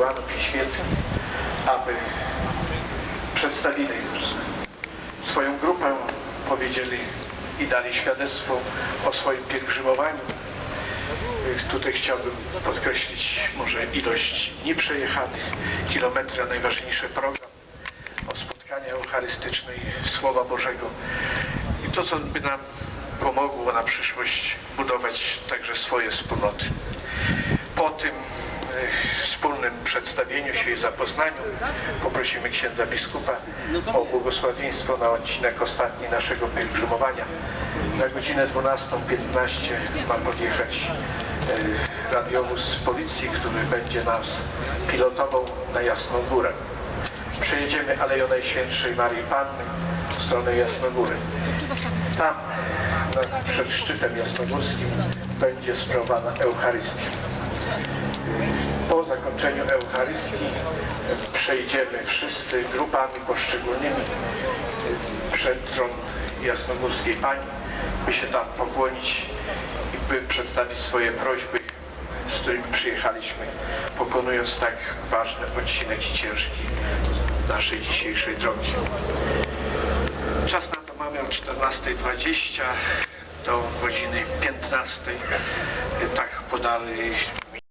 kapłanów i świeckich, aby przedstawili swoją grupę, powiedzieli i dali świadectwo o swoim pielgrzymowaniu. Tutaj chciałbym podkreślić może ilość dni przejechanych, kilometry, a najważniejszy program o spotkania eucharystyczne i Słowa Bożego. I to, co by nam pomogło na przyszłość budować także swoje wspólnoty. Po tym przedstawieniu się i zapoznaniu poprosimy księdza biskupa o błogosławieństwo na odcinek ostatni naszego pielgrzymowania. Na godzinę 12.15 ma podjechać e, radiowóz policji, który będzie nas pilotował na Jasną Górę. Przejedziemy Aleją Najświętszej Marii Panny w stronę Jasnogóry. Tam, przed szczytem jasnogórskim, będzie sprawowana Eucharystia. Zakończeniu Eucharystii przejdziemy wszyscy grupami poszczególnymi przed tron Jasnogórskiej Pani, by się tam pokłonić i by przedstawić swoje prośby, z którymi przyjechaliśmy, pokonując tak ważny odcinek i ciężki naszej dzisiejszej drogi. Czas na to mamy od 14.20 do godziny 15. Tak podali